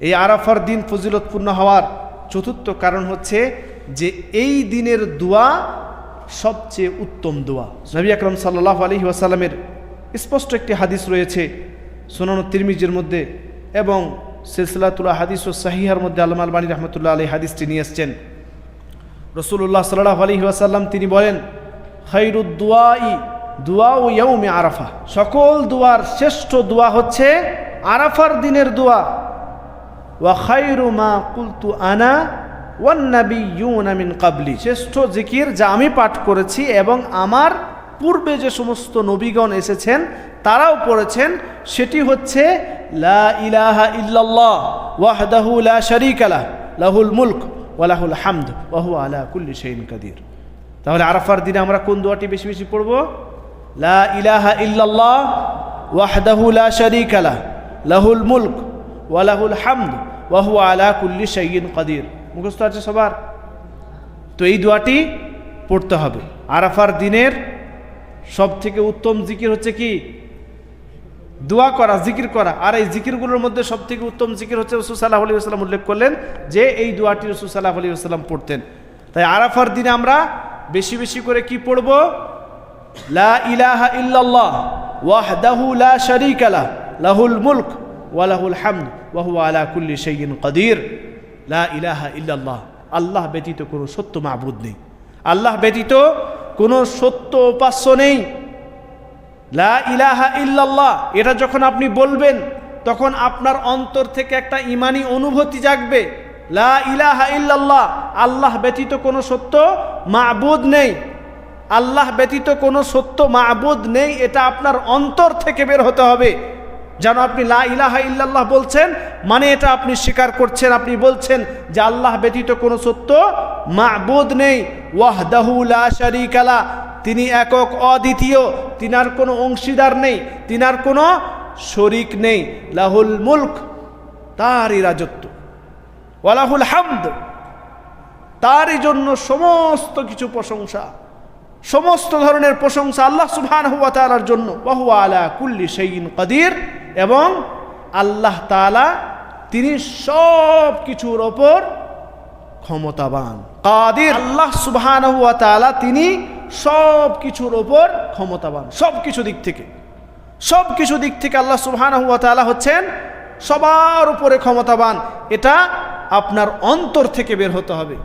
এই আরাফার দিন ফজিলতপূর্ণ হওয়ার চতুর্থ কারণ হচ্ছে যে এই দিনের দোয়া সবচেয়ে উত্তম দোয়া। নবী আকরম সাল্লাহ আলী ওয়াসাল্লামের স্পষ্ট একটি হাদিস রয়েছে সোনানো তিরমিজের মধ্যে এবং সিলসিলাতুল্লাহ হাদিস ও সাহিহার মধ্যে আলম আলবানী রহমতুল্লাহ আলী হাদিসটি নিয়ে এসছেন। রসুল্লাহ সাল্লাহ আলী ওয়াসাল্লাম তিনি বলেন খৈরুদ্দোয়াই দোয়া ও ইয়ৌমে আরাফা সকল দোয়ার শ্রেষ্ঠ দোয়া হচ্ছে আরাফার দিনের দোয়া। ওয়া খাইরু মা কুলতু আনা ওয়ান্নাবি মিন কাবলি শ্রেষ্ঠ জিকির যা আমি পাঠ করেছি এবং আমার পূর্বে যে সমস্ত নবীগণ এসেছেন, তারাও পড়েছেন, সেটি হচ্ছে লা ইলাহা ইল্লাল্লাহ ওয়াহদাহু লা শারীকা লাহ, লাহুল মুলক ওয়ালাহুল হামদ ওয়াহু আলা কুল্লি শাইইন কাদির। তাহলে আরাফার দিনে আমরা কোন দোয়াটি বেশি বেশি পড়ব? লা ইলাহা ইল্লাল্লাহ ওয়াহদাহু লা শারীকা লাহ, লাহুল মুলক ওয়ালাহুল হামদ ওয়াহু আলা কুল্লি শাইইন কাদির। মুখস্থ আছে সবার? তো এই দোয়াটি পড়তে হবে। আরাফার দিনের সব থেকে উত্তম জিকির হচ্ছে কি? দোয়া করা, জিকির করা। আর এই জিকিরগুলোর মধ্যে সব থেকে উত্তম জিকির হচ্ছে রসুল সাল্লাহ আলী আসসালাম উল্লেখ করলেন যে এই দোয়াটি রসুল সাল্লাহ আলী আসসালাম পড়তেন। তাই আরাফার দিনে আমরা বেশি বেশি করে কি পড়ব? লা ইলাহা ইল্লাল্লাহ, ওয়াহদাহু লা শারীকা লাহুল মুলক। ওয়ালাহুল হামদ ওয়াহু আলা কুল্লি শাইইন কাদির। লা ইলাহা ইল্লাল্লাহ। আল্লাহ ব্যতীত কোনো সত্য মাবুদ নেই। আল্লাহ ব্যতীত কোনো সত্য উপাস্য নেই। লা ইলাহা ইল্লাল্লাহ। এটা যখন আপনি বলবেন, তখন আপনার অন্তর থেকে একটা ইমানি অনুভূতি জাগবে। লা ইলাহা ইল্লাল্লাহ। আল্লাহ ব্যতীত কোনো সত্য মাবুদ নেই। আল্লাহ ব্যতীত কোনো সত্য মাবুদ নেই। এটা আপনার অন্তর থেকে বের হতে হবে। যেন আপনি লা ইলাহা ইল্লাল্লাহ বলছেন মানে এটা আপনি স্বীকার করছেন, আপনি বলছেন যে আল্লাহ ব্যতীত কোনো সত্য মাবুদ নেই। ওয়াহদাহু লা শারীকালা তিনি একক অদ্বিতীয়, তিনার কোনো অংশীদার নেই, তিনার কোনো শরিক নেই। লাহুল মুলক, তারই রাজত্ব। ওয়ালাহুল হামদ, তারই জন্য সমস্ত কিছু প্রশংসা, সমস্ত ধরনের প্রশংসা আল্লাহ সুবহান হুয়া তালার জন্য। বহু আলা কুল্লি সেইন কাদির। এবং আল্লাহ তালা তিনি সব কিছুর ওপর ক্ষমতাবান। কাদির। আল্লাহ সুবহান হুয়া তালা তিনি সব কিছুর ওপর ক্ষমতাবান। সব কিছু দিক থেকে। সব কিছু দিক থেকে আল্লাহ সুবহান হুয়া তালা হচ্ছেন সবার উপরে ক্ষমতাবান। এটা আপনার অন্তর থেকে বের হতে হবে।